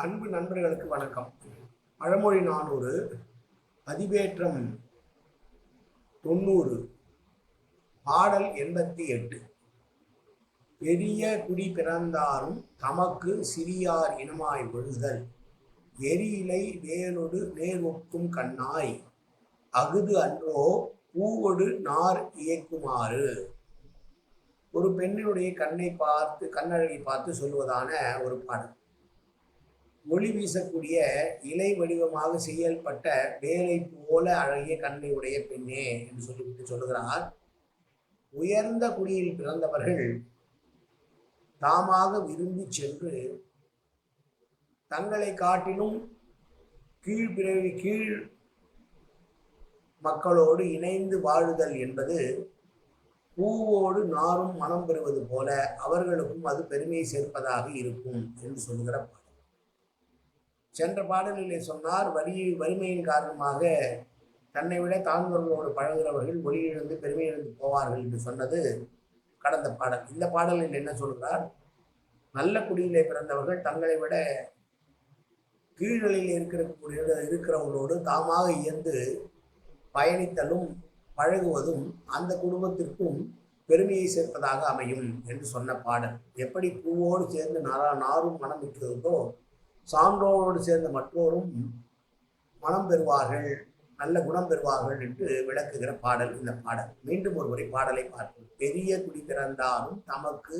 அன்பு நண்பர்களுக்கு வணக்கம். பழமொழி நானூறு பதிவேற்றம் தொண்ணூறு பாடல் எண்பத்தி எட்டு. பெரிய குடி பிறந்தாரும் தமக்கு சிறியார் இனமாய் விழுதல். எரியிலை வேலொடு நேர்வொக்கும் கண்ணாய் அகுது அன்றோ பூவொடு நார் இயக்குமாறு. ஒரு பெண்ணினுடைய கண்ணை பார்த்து கண்ணழகை பார்த்து சொல்வதான ஒரு பாடல். ஒளி வீசக்கூடிய இலை வடிவமாக செயல்பட்ட வேலை போல அழகிய கண்ணை உடைய பெண்ணே என்று சொல்லிவிட்டு சொல்லுகிறார். உயர்ந்த குடியில் பிறந்தவர்கள் தாமாக விரும்பி சென்று தங்களை காட்டிலும் கீழ்பிறவி கீழ் மக்களோடு இணைந்து வாழுதல் என்பது பூவோடு நாரும் மனம் பெறுவது போல அவர்களுக்கும் அது பெருமையை சேர்ப்பதாக இருக்கும் என்று சொல்லுகிற பாடல். சென்ற பாடலிலே சொன்னார் வரி வறுமையின் காரணமாக தன்னை விட தாழ்ந்தவர்களோடு பழகிறவர்கள் ஒளியிலிருந்து பெருமையிலிருந்து இழந்து போவார்கள் என்று சொன்னது கடந்த பாடல். இந்த பாடலில் என்ன சொல்கிறார்? நல்ல குடியிலே பிறந்தவர்கள் தங்களை விட கீழ்நிலையில் இருக்கக்கூடிய இருக்கிறவங்களோடு தாமாக இயந்து பயணித்தலும் பழகுவதும் அந்த குடும்பத்திற்கும் பெருமையை சேர்ப்பதாக அமையும் என்று சொன்ன பாடல். எப்படி பூவோடு சேர்ந்து நாரா நாரும் மனம் இருக்கிறதோ சான்றோரோடு சேர்ந்த மற்றோரும் மனம் பெறுவார்கள் நல்ல குணம் பெறுவார்கள் என்று விளக்குகிற பாடல் இந்த பாடல். மீண்டும் ஒரு முறை பாடலை பார்ப்போம். பெரிய குடி பிறந்தாலும் தமக்கு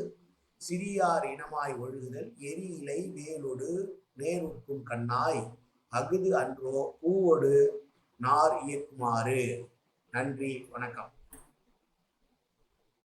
சிறியார் இனமாய் ஒழுகுதல் எரி இலை வேலொடு நேருக்கும் கண்ணாய் அகுது அன்றோ பூவொடு நார் இயக்குமாறு. நன்றி வணக்கம்.